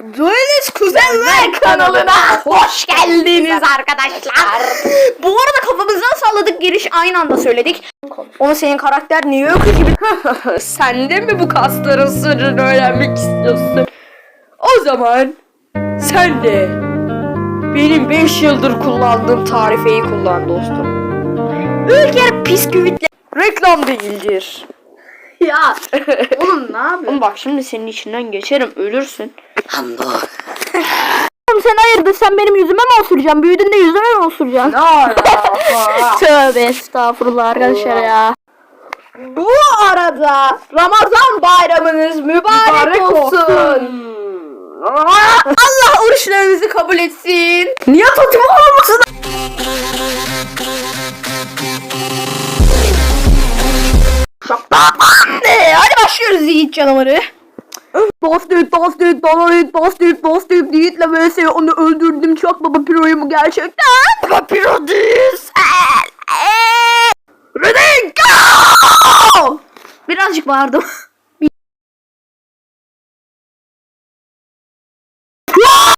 Duelist Kuzenler kanalına hoş geldiniz arkadaşlar. Bu arada kafamızdan salladık giriş aynı anda söyledik. Onu senin karakter niye yok gibi. Sen de mi bu kasların sırrını öğrenmek istiyorsun? O zaman sen de benim 5 yıldır kullandığım tarifeyi kullan dostum. Ülker bisküvitle. Reklam değildir. Ya oğlum ne yapıyorsun? Oğlum bak şimdi senin içinden geçerim ölürsün. Oğlum sen hayırdır sen benim yüzüme mi osuracaksın? Büyüdüğünde yüzüme mi osuracaksın? Ne alaka? Tövbe estağfurullah arkadaşlar ya. Bu arada Ramazan bayramınız mübarek, olsun. Allah oruçlarınızı kabul etsin. Niyet atımı olmasın. Hadi başlıyoruz Yiğit canavarı. Dostluk, dostluk, dostluk, dostluk, dostluk Yiğit'le vs onu öldürdüm çok baba piroyu mu gerçekten? Baba piro değilsin. Ready, go! Birazcık bağırdım.